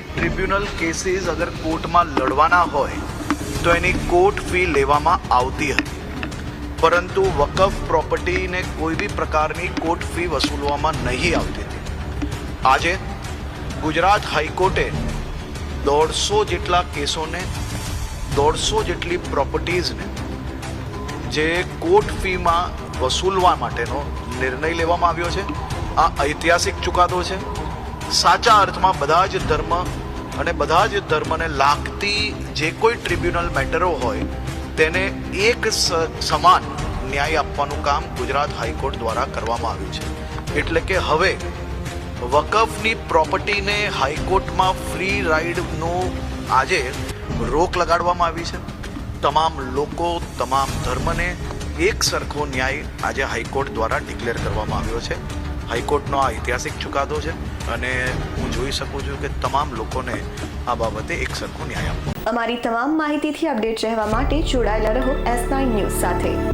Tribunal cases અગર કોર્ટમાં લડવાના હોય, તો એની કોર્ટ ફી લેવામાં આવતી હતી. પરંતુ વકફ પ્રોપર્ટીને કોઈ બી પ્રકારની કોર્ટ ફી વસૂલવામાં નહીં આવતી હતી. આજે ગુજરાત હાઈકોર્ટે દોઢસો જેટલા કેસોને, દોઢસો જેટલી પ્રોપર્ટીઝને જે કોર્ટ ફીમાં વસૂલવા માટેનો નિર્ણય લેવામાં આવ્યો છે. આ ઐતિહાસિક ચુકાદો છે. સાચા અર્થમાં બધા જ ધર્મ અને બધા જ ધર્મને લાગતી જે કોઈ ટ્રિબ્યુનલ મેટરો હોય, તેને એક સમાન ન્યાય આપવાનું કામ ગુજરાત હાઈકોર્ટ દ્વારા કરવામાં આવ્યું છે. એટલે કે હવે વકફની પ્રોપર્ટીને હાઈકોર્ટમાં ફ્રી રાઇડનો આજે રોક લગાડવામાં આવી છે. તમામ લોકો, તમામ ધર્મને એક સરખો ન્યાય આજે હાઈકોર્ટ દ્વારા ડિક્લેર કરવામાં આવ્યો છે. હાઈકોર્ટનો આ ઐતિહાસિક ચુકાદો છે અને હું જોઈ શકું છું કે તમામ લોકોને આ બાબતે એક સરખો ન્યાય આપવો અમારી તમામ માહિતીથી અપડેટ રહેવા માટે જોડાયેલા રહો એસ નાઇન ન્યૂઝ સાથે.